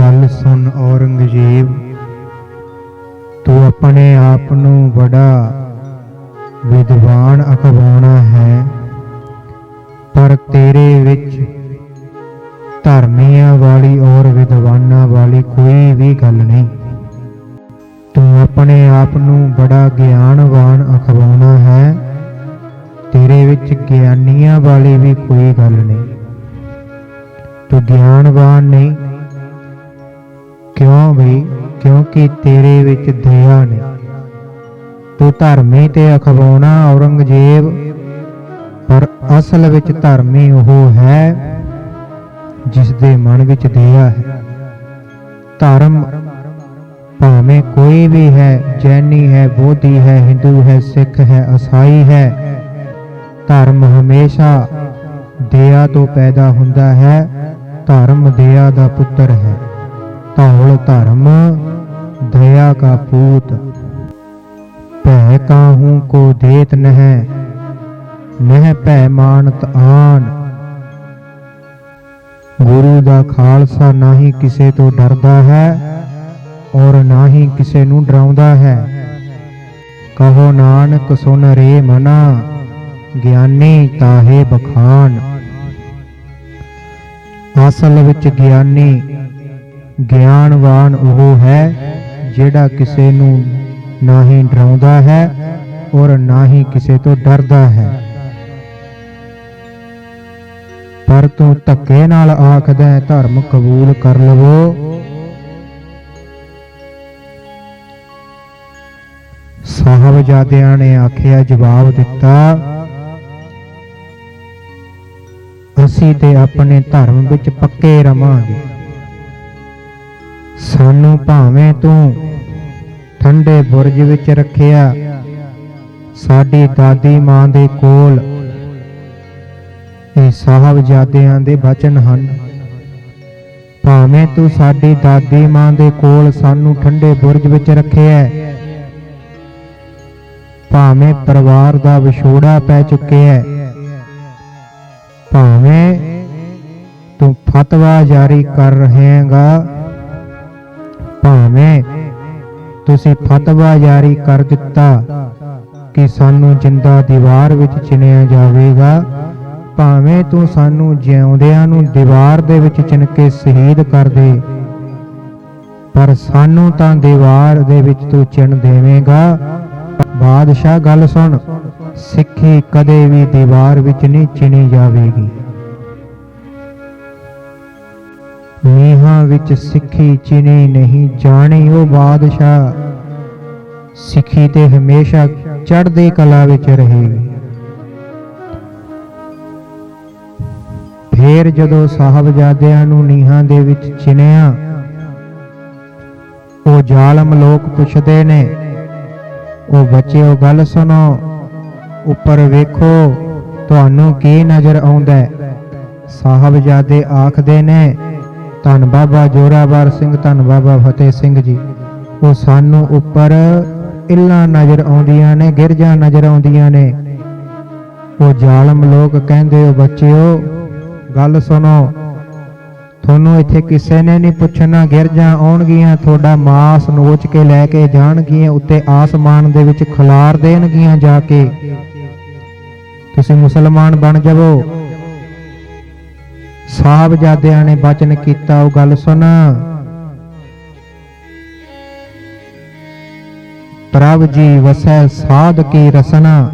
ਗੱਲ ਸੁਣ ਔਰੰਗਜ਼ੇਬ, ਤੂੰ ਆਪਣੇ ਆਪ ਨੂੰ ਬੜਾ ਵਿਦਵਾਨ ਅਖਵਾਉਣਾ ਹੈ, ਪਰ ਤੇਰੇ ਵਿੱਚ ਧਰਮੀਆਂ ਵਾਲੀ ਔਰ ਵਿਦਵਾਨਾਂ ਵਾਲੀ ਕੋਈ ਵੀ ਗੱਲ ਨਹੀਂ। ਤੂੰ ਆਪਣੇ ਆਪ ਨੂੰ ਬੜਾ ਗਿਆਨਵਾਨ ਅਖਵਾਉਣਾ ਹੈ, ਤੇਰੇ ਵਿੱਚ ਗਿਆਨੀਆਂ ਵਾਲੀ ਵੀ ਕੋਈ ਗੱਲ ਨਹੀਂ। ਤੂੰ ਗਿਆਨਵਾਨ ਨਹੀਂ ਕਿਉਂ ਬਈ ਕਿਉਂਕਿ ਤੇਰੇ ਵਿੱਚ ਦਇਆ ਨੇ। ਤੂੰ ਧਰਮੀ ਤੇ ਅਖਵਾਉਣਾ ਔਰੰਗਜ਼ੇਬ, ਪਰ ਅਸਲ ਵਿੱਚ ਧਰਮੀ ਉਹ ਹੈ ਜਿਸ ਦੇ ਮਨ ਵਿੱਚ ਦਇਆ ਹੈ। ਧਰਮ ਭਾਵੇਂ ਕੋਈ ਵੀ ਹੈ, ਜੈਨੀ ਹੈ, ਬੋਧੀ ਹੈ, ਹਿੰਦੂ ਹੈ, ਸਿੱਖ ਹੈ ਈਸਾਈ ਹੈ, ਧਰਮ ਹਮੇਸ਼ਾ ਦਇਆ ਤੋਂ ਪੈਦਾ ਹੁੰਦਾ ਹੈ। ਧਰਮ ਦਇਆ ਦਾ ਪੁੱਤਰ ਹੈ। ਧੌਲ ਧਰਮ, ਦਇਆ ਕਾ ਪੂਤ। ਭੈ ਕਾਹੂ ਕੋ ਦੇਤ ਨਹਿ ਨਹਿ ਭੈ ਮਾਨਤ ਆਨ। ਗੁਰੂ ਦਾ ਖਾਲਸਾ ਨਾ ਹੀ ਕਿਸੇ ਤੋਂ ਡਰਦਾ ਹੈ, ਔਰ ਨਾ ਹੀ ਕਿਸੇ ਨੂੰ ਡਰਾਉਂਦਾ ਹੈ। ਕਹੋ ਨਾਨਕ, ਸੁਨ ਰੇ ਮਨਾ, ਗਿਆਨੀ ਤਾਹੇ ਬਖਾਨ। ਅਸਲ ਵਿੱਚ ਗਿਆਨੀ ਗਿਆਨਵਾਨ ਉਹ ਹੈ ਜਿਹੜਾ ਕਿਸੇ ਨੂੰ ਨਾ ਹੀ ਡਰਾਉਂਦਾ ਹੈ ਔਰ ਨਾ ਹੀ ਕਿਸੇ ਤੋਂ ਡਰਦਾ ਹੈ। ਪਰ ਤੂੰ ਧੱਕੇ ਨਾਲ ਆਖਦਾ ਧਰਮ ਕਬੂਲ ਕਰ ਲਵੋ। ਸਾਹਿਬਜ਼ਾਦਿਆਂ ਨੇ ਆਖਿਆ, ਜਵਾਬ ਦਿੱਤਾ, ਅਸੀਂ ਤੇ ਆਪਣੇ ਧਰਮ ਵਿੱਚ ਪੱਕੇ ਰਵਾਂਗੇ। ਸਾਨੂੰ ਭਾਵੇਂ ਤੂੰ ਠੰਡੇ ਬੁਰਜ ਵਿੱਚ ਰੱਖਿਆ, ਸਾਡੀ ਦਾਦੀ ਮਾਂ ਦੇ ਕੋਲ ਇਹ ਸਾਹਿਬਜ਼ਾਦਿਆਂ ਦੇ ਬਚਨ ਹਨ। ਭਾਵੇਂ ਤੂੰ ਸਾਡੀ ਦਾਦੀ ਮਾਂ ਦੇ ਕੋਲ ਸਾਨੂੰ ਠੰਡੇ ਬੁਰਜ ਵਿੱਚ ਰੱਖਿਆ, ਭਾਵੇਂ ਪਰਿਵਾਰ ਦਾ ਵਿਛੋੜਾ ਪੈ ਚੁੱਕਿਆ ਹੈ ਭਾਵੇਂ ਤੂੰ ਫਤਵਾ ਜਾਰੀ ਕਰ ਰਹੇਗਾ ਭਾਵੇਂ ਤੁਸੀਂ ਫਤਵਾ ਜਾਰੀ ਕਰ ਦਿੱਤਾ ਕਿ ਸਾਨੂੰ ਜਿੰਦਾ ਦੀਵਾਰ ਵਿੱਚ ਚਿਣਿਆ ਜਾਵੇਗਾ, ਭਾਵੇਂ ਤੂੰ ਸਾਨੂੰ ਜਿਉਂਦਿਆਂ ਨੂੰ ਦੀਵਾਰ ਦੇ ਵਿੱਚ ਚਿਣ ਕੇ ਸ਼ਹੀਦ ਕਰ ਦੇ, ਪਰ ਸਾਨੂੰ ਤਾਂ ਦੀਵਾਰ ਦੇ ਵਿੱਚ ਤੂੰ ਚਿਣ ਦੇਵੇਂਗਾ। ਬਾਦਸ਼ਾਹ ਗੱਲ ਸੁਣ, ਸਿੱਖੀ ਕਦੇ ਵੀ ਦੀਵਾਰ ਵਿੱਚ ਨਹੀਂ ਚਿਣੀ ਜਾਵੇਗੀ। ਵਿੱਚ ਸਿੱਖੀ ਚਿਣੀ ਨਹੀਂ ਜਾਣੀ, ਉਹ ਬਾਦਸ਼ਾਹ ਸਿੱਖੀ ਤੇ ਹਮੇਸ਼ਾ ਚੜ੍ਹਦੀ ਕਲਾ ਵਿੱਚ ਰਹੇਗੀ ਫੇਰ ਜਦੋਂ ਸਾਹਿਬਜ਼ਾਦਿਆਂ ਨੂੰ ਨੀਹਾਂ ਦੇ ਵਿੱਚ ਚਿਣਿਆ, ਉਹ ਜ਼ਾਲਮ ਲੋਕ ਪੁੱਛਦੇ ਨੇ, ਉਹ ਬੱਚਿਓ, ਗੱਲ ਸੁਣੋ, ਉੱਪਰ ਵੇਖੋ, ਤੁਹਾਨੂੰ ਕੀ ਨਜ਼ਰ ਆਉਂਦਾ ਸਾਹਿਬਜ਼ਾਦੇ ਆਖਦੇ ਨੇ ਧੰਨ ਬਾਬਾ ਜੋਰਾਵਰ ਸਿੰਘ, ਧੰਨ ਬਾਬਾ ਫਤਿਹ ਸਿੰਘ ਜੀ। ਉਹ ਸਾਨੂੰ ਉੱਪਰ ਇੱਲਾਂ ਨਜ਼ਰ ਆਉਂਦੀਆਂ ਨੇ, ਗਿਰਜਾਂ ਨਜ਼ਰ ਆਉਂਦੀਆਂ ਨੇ। ਉਹ ਜ਼ਾਲਮ ਲੋਕ ਕਹਿੰਦੇ ਹੋ, ਬੱਚਿਓ, ਗੱਲ ਸੁਣੋ। ਤੁਹਾਨੂੰ ਇੱਥੇ ਕਿਸੇ ਨੇ ਨਹੀਂ ਪੁੱਛਣਾ, ਗਿਰਜਾਂ ਆਉਣਗੀਆਂ, ਤੁਹਾਡਾ ਮਾਸ ਨੋਚ ਕੇ ਲੈ ਕੇ ਜਾਣਗੀਆਂ, ਉੱਤੇ ਆਸਮਾਨ ਦੇ ਵਿੱਚ ਖਲਾਰ ਦੇਣਗੀਆਂ ਜਾ ਕੇ। ਤੁਸੀਂ ਮੁਸਲਮਾਨ ਬਣ ਜਾਵੋ। ਸਾਹਿਬਜ਼ਾਦਿਆਂ ਨੇ ਬਚਨ ਕੀਤਾ, ਉਹ ਗੱਲ ਸੁਣ। ਪ੍ਰਭ ਜੀ ਵਸੈ ਸਾਧ ਕੀ ਰਸਨਾ।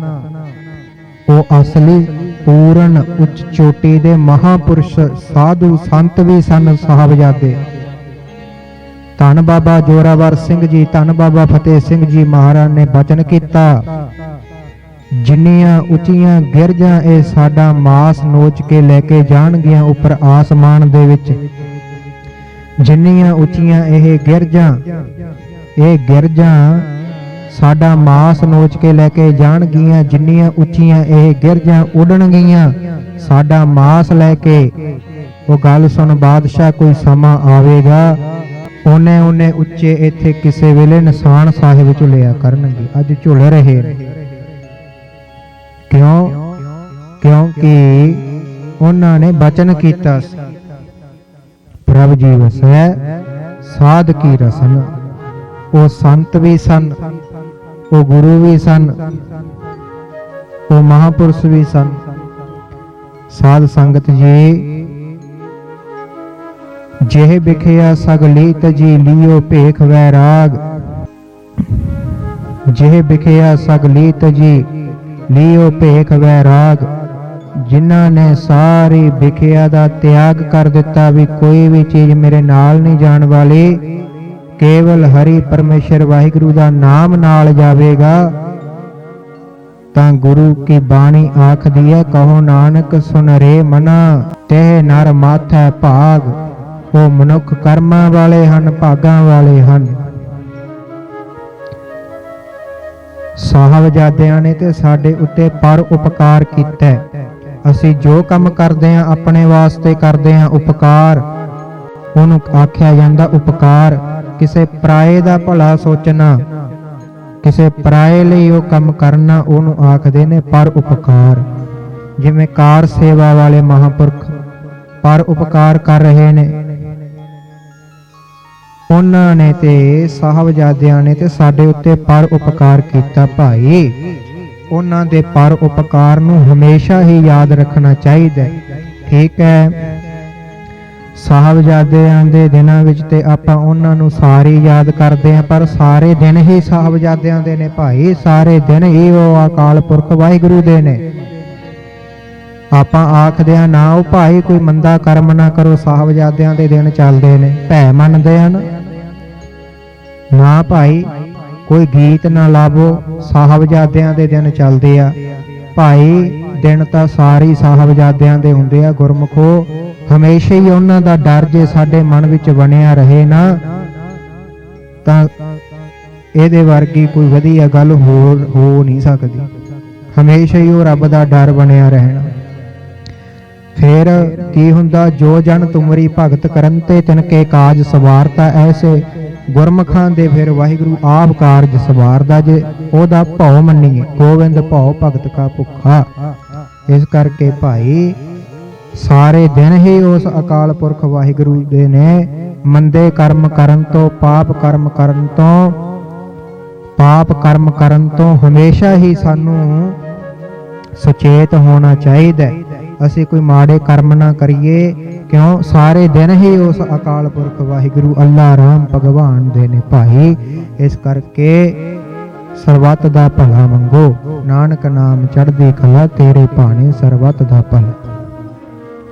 ਉਹ ਅਸਲੀ, ਪੂਰਨ, ਉੱਚ ਚੋਟੀ ਦੇ ਮਹਾਪੁਰਸ਼ ਸਾਧੂ ਸੰਤ ਵੀ ਸਨ ਸਾਹਿਬਜ਼ਾਦੇ। ਧੰਨ ਬਾਬਾ ਜੋਰਾਵਰ ਸਿੰਘ ਜੀ, ਧੰਨ ਬਾਬਾ ਫਤਿਹ ਸਿੰਘ ਜੀ ਮਹਾਰਾਜ ਨੇ ਬਚਨ ਕੀਤਾ। ਜਿੰਨੀਆਂ ਉੱਚੀਆਂ ਗਿਰਜਾਂ ਇਹ ਸਾਡਾ ਮਾਸ ਨੋਚ ਕੇ ਲੈ ਕੇ ਜਾਣਗੀਆਂ ਉੱਪਰ ਆਸਮਾਨ ਦੇ ਵਿੱਚ, ਜਿੰਨੀਆਂ ਉੱਚੀਆਂ ਇਹ ਗਿਰਜਾਂ ਇਹ ਗਿਰਜਾਂ ਸਾਡਾ ਮਾਸ ਨੋਚ ਕੇ ਲੈ ਕੇ ਜਾਣਗੀਆਂ, ਜਿੰਨੀਆਂ ਉੱਚੀਆਂ ਇਹ ਗਿਰਜਾਂ ਉੱਡਣਗੀਆਂ, ਸਾਡਾ ਮਾਸ ਲੈ ਕੇ। ਉਹ ਗੱਲ ਸੁਣ ਬਾਦਸ਼ਾਹ, ਕੋਈ ਸਮਾਂ ਆਵੇਗਾ, ਉਹਨੇ ਉਹਨੇ ਉੱਚੇ ਇੱਥੇ ਕਿਸੇ ਵੇਲੇ ਨਿਸ਼ਾਨ ਸਾਹਿਬ ਝੁਲਿਆ ਕਰਨਗੇ, ਅੱਜ ਝੁਲ ਰਹੇ ਨੇ। ਕਿਉਂ? ਕਿਉਂਕਿ ਉਹਨਾਂ ਨੇ ਬਚਨ ਕੀਤਾ ਸੀ। ਪ੍ਰਭ ਜੀ ਵਸੈ, ਸਾਧ ਕੀ ਰਸਨ? ਉਹ ਸੰਤ ਵੀ ਸਨ, ਉਹ ਗੁਰੂ ਵੀ ਸਨ, ਉਹ ਮਹਾਪੁਰਸ਼ ਵੀ ਸਨ। ਸਾਧ ਸੰਗਤ ਜੀ, ਜਿਹੇ ਵਿਖਿਆ ਸਗਲੀ ਤਜੀ ਲਿਓ ਭੇਖ ਵੈਰਾਗ ਜਿਹੇ ਵਿਖਿਆ ਸਗਲੀ ਤਜੀ ਲਿਓ ਭੇਖ ਵੈਰਾਗ ਜਿਨ੍ਹਾਂ ਨੇ ਸਾਰੀ ਵਿਖਿਆ ਦਾ ਤਿਆਗ ਕਰ ਦਿੱਤਾ ਵੀ ਕੋਈ ਵੀ ਚੀਜ਼ ਮੇਰੇ ਨਾਲ ਨਹੀਂ ਜਾਣ ਵਾਲੀ, ਕੇਵਲ ਹਰੀ ਪਰਮੇਸ਼ਰ ਵਾਹਿਗੁਰੂ ਦਾ ਨਾਮ ਨਾਲ ਜਾਵੇਗਾ, ਤਾਂ ਗੁਰੂ ਕੀ ਬਾਣੀ ਆਖਦੀ ਹੈ, ਕਹੋ ਨਾਨਕ, ਸੁਨ ਰੇ ਮਨਾ ਤੇ ਨਰ ਮਾਥੈ ਭਾਗ। ਉਹ ਮਨੁੱਖ ਕਰਮਾਂ ਵਾਲੇ ਹਨ, ਭਾਗਾਂ ਵਾਲੇ ਹਨ। ਸਾਹਿਬਜ਼ਾਦਿਆਂ ਨੇ ਤੇ ਸਾਡੇ ਉੱਤੇ ਪਰ ਉਪਕਾਰ ਕੀਤਾ ਅਸੀਂ ਜੋ ਕੰਮ ਕਰਦੇ ਹਾਂ, ਆਪਣੇ ਵਾਸਤੇ ਕਰਦੇ ਹਾਂ ਉਪਕਾਰ। ਉਹਨੂੰ ਆਖਿਆ ਜਾਂਦਾ ਉਪਕਾਰ। ਕਿਸੇ ਪਰਾਏ ਦਾ ਭਲਾ ਸੋਚਣਾ, ਕਿਸੇ ਪਰਾਏ ਲਈ ਉਹ ਕੰਮ ਕਰਨਾ, ਉਹਨੂੰ ਆਖਦੇ ਨੇ ਪਰ ਉਪਕਾਰ। ਜਿਵੇਂ ਕਾਰ ਸੇਵਾ ਵਾਲੇ ਮਹਾਪੁਰਖ ਪਰ ਉਪਕਾਰ ਕਰ ਰਹੇ ਨੇ ਉਹਨਾਂ ਨੇ ਤੇ ਸਾਹਿਬਜ਼ਾਦਿਆਂ ਨੇ ਤੇ ਸਾਡੇ ਉੱਤੇ ਪਰ ਉਪਕਾਰ ਕੀਤਾ ਭਾਈ। ਉਹਨਾਂ ਦੇ ਪਰ ਉਪਕਾਰ ਨੂੰ ਹਮੇਸ਼ਾ ਹੀ ਯਾਦ ਰੱਖਣਾ ਚਾਹੀਦਾ ਠੀਕ ਹੈ। ਸਾਹਿਬਜ਼ਾਦਿਆਂ ਦੇ ਦਿਨਾਂ ਵਿੱਚ ਤੇ ਆਪਾਂ ਉਹਨਾਂ ਨੂੰ ਸਾਰੇ ਯਾਦ ਕਰਦੇ ਹਾਂ, ਪਰ ਸਾਰੇ ਦਿਨ ਹੀ ਸਾਹਿਬਜ਼ਾਦਿਆਂ ਦੇ ਨੇ ਭਾਈ। ਸਾਰੇ ਦਿਨ ਹੀ ਉਹ ਅਕਾਲ ਪੁਰਖ ਵਾਹਿਗੁਰੂ ਦੇ ਨੇ। ਆਪਾਂ ਆਖਦੇ ਆ ਨਾ ਉਹ ਭਾਈ ਕੋਈ ਮੰਦਾ ਕਰਮ ਨਾ ਕਰੋ, ਸਾਹਿਬਜ਼ਾਦਿਆਂ ਦੇ ਦਿਨ ਚੱਲਦੇ ਨੇ, ਭੈ ਮੰਨਦੇ ਹਨ। ਨਾ ਭਾਈ ਕੋਈ ਗੀਤ ਨਾ ਲਾਵੋ, ਸਾਹਿਬਜ਼ਾਦਿਆਂ ਦੇ ਦਿਨ ਚੱਲਦੇ ਆ। ਭਾਈ ਦਿਨ ਤਾਂ ਸਾਰੇ ਹੀ ਸਾਹਿਬਜ਼ਾਦਿਆਂ ਦੇ ਹੁੰਦੇ ਆ, ਗੁਰਮਖੋ। ਹਮੇਸ਼ਾ ਹੀ ਉਹਨਾਂ ਦਾ ਡਰ ਜੇ ਸਾਡੇ ਮਨ ਵਿੱਚ ਬਣਿਆ ਰਹੇ ਨਾ, ਤਾਂ ਇਹਦੇ ਵਰਗੀ ਕੋਈ ਵਧੀਆ ਗੱਲ ਹੋ ਹੋ ਨਹੀਂ ਸਕਦੀ। ਹਮੇਸ਼ਾ ਹੀ ਉਹ ਰੱਬ ਦਾ ਡਰ ਬਣਿਆ ਰਹਿਣਾ। ਫਿਰ ਕੀ ਹੁੰਦਾ, ਜੋ ਜਨ ਤੁਮਰੀ ਭਗਤ ਕਰਨ ਤੇ ਤਿਨ ਕੇ ਕਾਜ ਸਵਾਰਤਾ, ਐਸੇ ਗੁਰਮਖਾਂ ਦੇ ਫਿਰ ਵਾਹਿਗੁਰੂ ਆਪ ਕਾਰਜ ਸਵਾਰਦਾ ਜੇ, ਉਹਦਾ ਭਉ ਮੰਨੀਏ ਗੋਬਿੰਦ ਭਉ ਭਗਤ ਕਾ ਭੁੱਖਾ ਇਸ ਕਰਕੇ ਭਾਈ, ਸਾਰੇ ਦਿਨ ਹੀ ਉਸ ਅਕਾਲ ਪੁਰਖ ਵਾਹਿਗੁਰੂ ਦੇ ਨੇ, ਮੰਦੇ ਕਰਮ ਕਰਨ ਤੋਂ, ਪਾਪ ਕਰਮ ਕਰਨ ਤੋਂ, ਪਾਪ ਕਰਮ ਕਰਨ ਤੋਂ ਹਮੇਸ਼ਾ ਹੀ ਸਾਨੂੰ ਸੁਚੇਤ ਹੋਣਾ ਚਾਹੀਦਾ ਹੈ। ਅਸੀਂ ਕੋਈ ਮਾੜੇ ਕਰਮ ਨਾ ਕਰੀਏ, ਕਿਉਂ? ਸਾਰੇ ਦਿਨ ਹੀ ਉਸ ਅਕਾਲ ਪੁਰਖ ਵਾਹਿਗੁਰੂ ਅੱਲਾ ਰਾਮ ਭਗਵਾਨ ਦੇ ਨੇ ਭਾਈ। ਇਸ ਕਰਕੇ ਸਰਬੱਤ ਦਾ ਭਲਾ ਮੰਗੋ। ਨਾਨਕ ਨਾਮ ਚੜ੍ਹਦੀ ਕਲਾ ਤੇਰੇ ਭਾਣੇ ਸਰਬੱਤ ਦਾ ਭਲਾ।